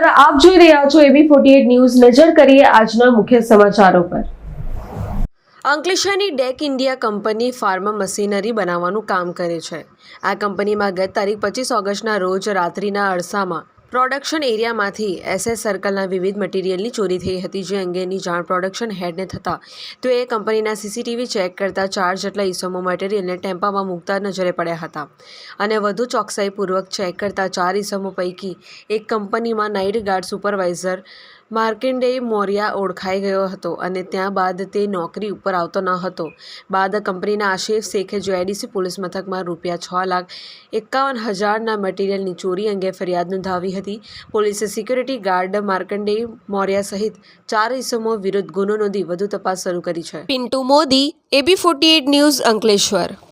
રહ્યા છો એબી forty news. નજર કરીએ આજના મુખ્ય સમાચારો પર. અંકલેશ્વરની deck India company farm machinery બનાવવાનું કામ કરે છે. આ કંપનીમાં ગત તારીખ પચીસ ઓગસ્ટના રોજ રાત્રિના અરસામાં પ્રોડક્શન એરિયામાંથી એસએસ સર્કલના વિવિધ મટીરિયલની ચોરી થઈ હતી, જે અંગેની જાણ પ્રોડક્શન હેડને થતાં. તો એ કંપનીના સીસીટીવી ચેક કરતા ચાર જેટલા ઈસમો મટીરિયલને ટેમ્પામાં મૂકતા નજરે પડ્યા હતા. અને વધુ ચોકસાઈપૂર્વક ચેક કરતા ચાર ઈસમો પૈકી એક કંપનીમાં night guard supervisor Markandey Moriya ઓળખાઈ ગયો હતો અને ત્યારબાદ તે નોકરી ઉપર આવતો ન હતો. બાદ કંપનીના આશિફ શેખે જેઆઈડીસી પોલીસ મથકમાં રૂપિયા છ લાખ એકાવન હજારના મટીરિયલની ચોરી અંગે ફરિયાદ નોંધાવી હતી. પોલીસે સિક્યુરિટી ગાર્ડ માર્કંડેય મોરિયા સહિત ચાર ઇસમો વિરુદ્ધ ગુનો નોંધી વધુ તપાસ શરૂ કરી છે. Pintu Modi, A B forty news Ankleshwar.